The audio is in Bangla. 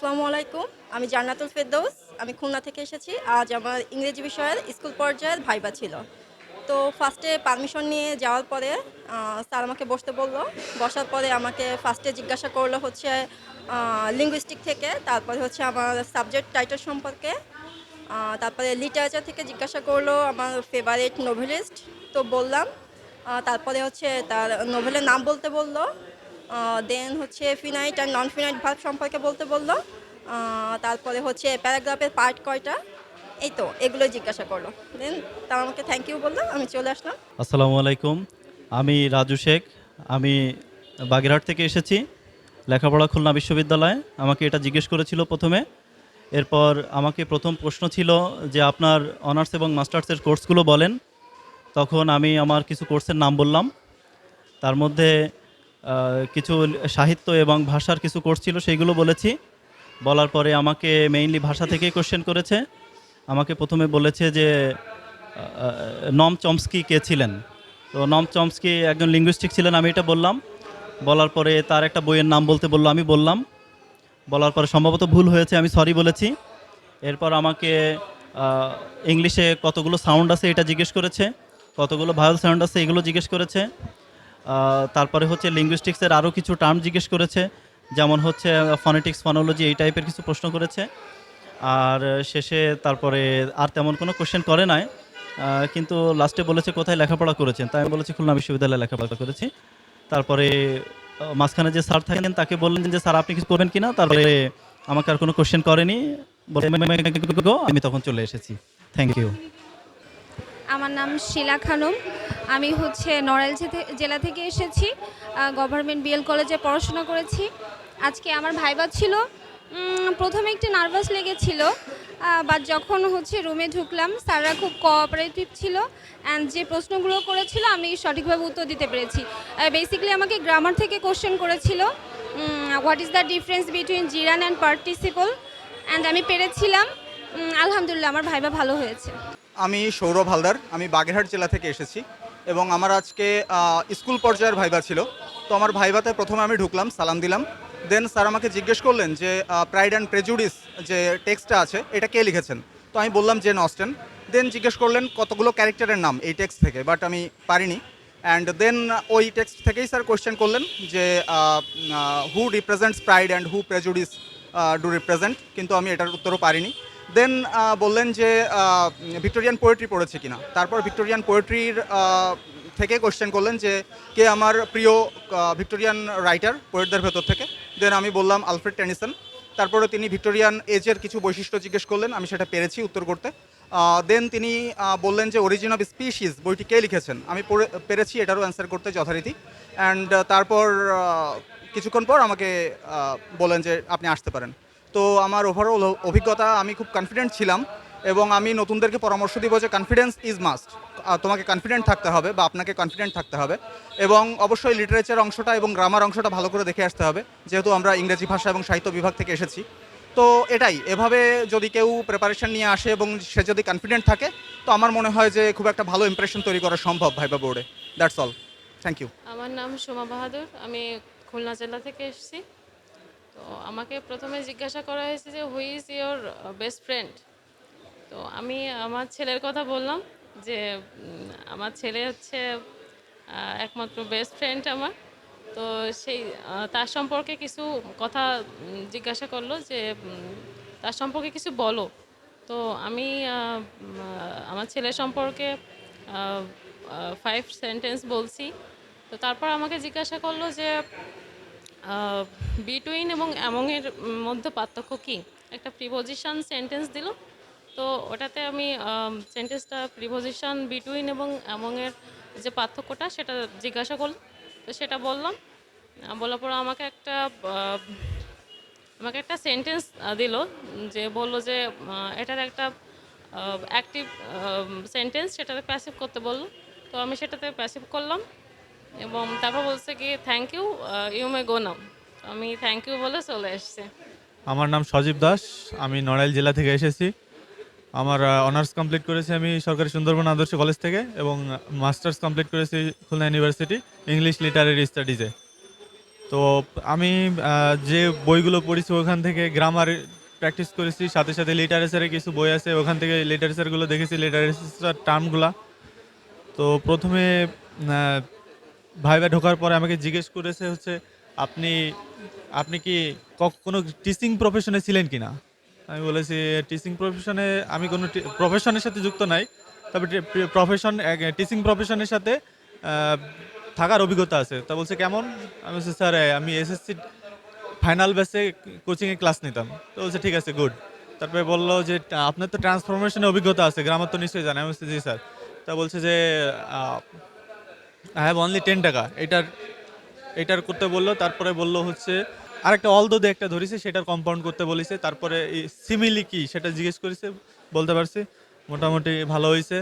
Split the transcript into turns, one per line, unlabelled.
আসসালামু আলাইকুম। আমি জান্নাতুল ফেরদৌস, আমি খুলনা থেকে এসেছি। আজ আমার ইংরেজি বিষয়ের স্কুল পর্যায়ের ভাইবা ছিল। তো ফার্স্টে পারমিশন নিয়ে যাওয়ার পরে স্যার আমাকে বসতে বলল। বসার পরে আমাকে ফার্স্টে জিজ্ঞাসা করল হচ্ছে লিঙ্গুইস্টিক থেকে, তারপরে হচ্ছে আমার সাবজেক্ট টাইটেল সম্পর্কে। তারপরে লিটারেচার থেকে জিজ্ঞাসা করল আমার ফেভারিট নোভেলিস্ট তো বললাম তারপরে হচ্ছে তার নোভেলের নাম বলতে বলল। দেন হচ্ছে finite and non finite verb সম্পর্কে বলতে বলল। তারপরে হচ্ছে প্যারাগ্রাফের পার্ট কয়টা? এই তো, এগুলো জিজ্ঞাসা করল। দেন তারা আমাকে থ্যাংক ইউ বলল, আমি চলে আসলাম।
আসসালামু আলাইকুম, আমি রাজু শেখ, আমি বাগেরহাট থেকে এসেছি, লেখাপড়া খুলনা বিশ্ববিদ্যালয়ে। আমাকে এটা জিজ্ঞেস করেছিল প্রথমে। এরপর আমাকে প্রথম প্রশ্ন ছিল যে আপনার অনার্স এবং মাস্টার্সের কোর্সগুলো বলেন। তখন আমি আমার কিছু কোর্সের নাম বললাম। তার মধ্যে কিছু সাহিত্য এবং ভাষার কিছু কোর্স ছিল, সেইগুলো বলেছি। বলার পরে আমাকে মেইনলি ভাষা থেকেই কোশ্চেন করেছে। আমাকে প্রথমে বলেছে যে নম চমস্কি কে ছিলেন? তো নম চমস্কি একজন লিঙ্গুইস্টিক ছিলেন, আমি এটা বললাম। বলার পরে তার একটা বইয়ের নাম বলতে বলল, আমি বললাম। বলার পরে সম্ভবত ভুল হয়েছে, আমি সরি বলেছি। এরপর আমাকে ইংলিশে কতগুলো সাউন্ড আছে এটা জিজ্ঞেস করেছে। কতগুলো ভায়োল সাউন্ড আছে এগুলো জিজ্ঞেস করেছে। তারপরে হচ্ছে লিঙ্গুইস্টিক্সের আরও কিছু টার্ম জিজ্ঞেস করেছে, যেমন হচ্ছে ফনেটিক্স ফনোলজি এই টাইপের কিছু প্রশ্ন করেছে। আর শেষে তারপরে আর তেমন কোনো কোশ্চেন করে নাই কিন্তু লাস্টে বলেছে কোথায় লেখাপড়া করেছেন। তাই আমি বলেছি খুলনা বিশ্ববিদ্যালয়ে লেখাপড়া করেছি। তারপরে মাঝখানে যে স্যার থাকেন, তাকে বললেন যে, স্যার, আপনি কিছু করবেন কিনা? তারপরে আমাকে আর কোনো কোশ্চেন করেনি। আমি তখন চলে এসেছি। থ্যাংক ইউ
আমার নাম শিলা খানম। আমি হচ্ছে নড়াইল জেলা থেকে এসেছি গভর্নমেন্ট বিএল কলেজে পড়াশোনা করেছি। আজকে আমার ভাইবা ছিল প্রথমে একটু নার্ভাস লেগেছিল বাট যখন হচ্ছে রুমে ঢুকলাম, স্যাররা খুব কোঅপারেটিভ ছিল অ্যান্ড যে প্রশ্নগুলো করেছিল আমি সঠিকভাবে উত্তর দিতে পেরেছি। বেসিক্যালি আমাকে গ্রামার থেকে কোশ্চেন করেছিল what is the difference between gerund and participle and আমি পেরেছিলাম আলহামদুলিল্লাহ, আমার ভাইবা ভালো হয়েছে।
আমি সৌরভ হালদার, আমি বাগেরহাট জেলা থেকে এসেছি এবং আমার আজকে স্কুল পর্যায়ের ভাইবা ছিল। তো আমার ভাইভাতে প্রথমে আমি ঢুকলাম, সালাম দিলাম। দেন স্যার আমাকে জিজ্ঞেস করলেন যে প্রাইড অ্যান্ড প্রেজুডিস যে টেক্সটটা আছে, এটা কে লিখেছেন? তো আমি বললাম জেন অস্টেন দেন জিজ্ঞেস করলেন কতগুলো ক্যারেক্টারের নাম এই টেক্সট থেকে, বাট আমি পারিনি। অ্যান্ড দেন ওই টেক্সট থেকেই স্যার কোয়েশ্চেন করলেন যে who represents pride and who prejudice do represent কিন্তু আমি এটার উত্তরও পারিনি। দেন বললেন যে ভিক্টোরিয়ান পোয়েট্রি পড়েছে কিনা। তারপর ভিক্টোরিয়ান পোয়েট্রির থেকে কোশ্চেন করলেন যে কে আমার প্রিয় ভিক্টোরিয়ান রাইটার পোয়েটদের ভেতর থেকে? দেন আমি বললাম আলফ্রেড টেনিসন তারপরে তিনি ভিক্টোরিয়ান এজের কিছু বৈশিষ্ট্য জিজ্ঞেস করলেন আমি সেটা পেরেছি উত্তর করতে। দেন তিনি বললেন যে অরিজিন অফ স্পিসিস বইটি কে লিখেছেন? আমি পেরেছি এটারও অ্যান্সার করতে যথারীতি। অ্যান্ড তারপর কিছুক্ষণ পর আমাকে আহ, বললেন যে আপনি আসতে পারেন। তো আমার ওভারঅল অভিজ্ঞতা, আমি খুব কনফিডেন্ট ছিলাম এবং আমি নতুনদেরকে পরামর্শ দিব যে কনফিডেন্স ইজ মাস্ট তোমাকে কনফিডেন্ট থাকতে হবে বা আপনাকে কনফিডেন্ট থাকতে হবে এবং অবশ্যই লিটারেচার অংশটা এবং গ্রামার অংশটা ভালো করে দেখে আসতে হবে, যেহেতু আমরা ইংরেজি ভাষা এবং সাহিত্য বিভাগ থেকে এসেছি। তো এটাই, এভাবে যদি কেউ প্রিপারেশন নিয়ে আসে এবং সে যদি কনফিডেন্ট থাকে, তো আমার মনে হয় যে খুব একটা ভালো ইমপ্রেশন তৈরি করা সম্ভব ভাইবা বোর্ডে দ্যাটস অল থ্যাংক ইউ
আমার নাম সোমা বাহাদুর, আমি খুলনা জেলা থেকে এসেছি। তো আমাকে প্রথমে জিজ্ঞাসা করা হয়েছে যে who is your best friend তো আমি আমার ছেলের কথা বললাম যে আমার ছেলে হচ্ছে একমাত্র বেস্ট ফ্রেন্ড আমার। তো সেই তার সম্পর্কে কিছু কথা জিজ্ঞাসা করল যে তার সম্পর্কে কিছু বলো। তো আমি আমার ছেলে সম্পর্কে ফাইভ সেন্টেন্স বলছি। তো তারপর আমাকে জিজ্ঞাসা করল যে বিটুইন এবং অ্যামংয়ের মধ্যে পার্থক্য কী? একটা প্রিপোজিশন সেন্টেন্স দিল, তো ওটাতে আমি সেন্টেন্সটা প্রিপোজিশন বিটুইন এবং অ্যামংয়ের যে পার্থক্যটা সেটা জিজ্ঞাসা করলাম, তো সেটা বললাম। বলার পর আমাকে একটা আমাকে একটা সেন্টেন্স দিল যে বলল যে এটার একটা অ্যাক্টিভ সেন্টেন্স সেটাতে প্যাসিভ করতে বলল। তো আমি সেটাতে প্যাসিভ করলাম। এবং তারপর বলছে কি thank you you may go নাম আমি থ্যাংক ইউ বলে চলে এসছে।
আমার নাম সজীব দাস আমি নড়াইল জেলা থেকে এসেছি। আমার অনার্স কমপ্লিট করেছি আমি সরকারি সুন্দরবন আদর্শ কলেজ থেকে এবং মাস্টার্স কমপ্লিট করেছি খুলনা ইউনিভার্সিটি ইংলিশ লিটারেরি স্টাডিজে তো আমি যে বইগুলো পড়েছি ওখান থেকে গ্রামার প্র্যাকটিস করেছি সাথে সাথে লিটারেচারে কিছু বই আছে ওখান থেকে লিটারেচারগুলো দেখেছি লিটারেচার টার্মগুলো তো প্রথমে আহ, ভাইবা ঢোকার পরে আমাকে জিজ্ঞেস করেছে হচ্ছে, আপনি আপনি কি কক- কোনো টিচিং প্রফেশনে ছিলেন কি না আমি বলেছি টিচিং প্রফেশনে আমি কোনো প্রফেশনের সাথে যুক্ত নাই, তবে প্রফেশন টিচিং প্রফেশনের সাথে থাকার অভিজ্ঞতা আছে। তা বলছে, কেমন? আমি বলছি, স্যার আমি এসএসসি ফাইনাল ব্যাচে কোচিংয়ে ক্লাস নিতাম। তো বলছে, ঠিক আছে গুড তারপরে বলল যে, আপনার তো ট্রান্সফরমেশনের অভিজ্ঞতা আছে, গ্রামার তো নিশ্চয়ই জানেন আমি বলছি, জি, স্যার। তা বলছে যে আই হ্যাভ অনলি টেন টাকা। এটার এটার করতে বলল, তারপরে বলল হচ্ছে আর একটা অল দোদে একটা ধরেছে, সেটার কম্পাউন্ড করতে বলেছে, তারপরে সিমিলি কি, সেটা জিজ্ঞেস করেছে, বলতে পারছি, মোটামুটি ভালো হয়েছে।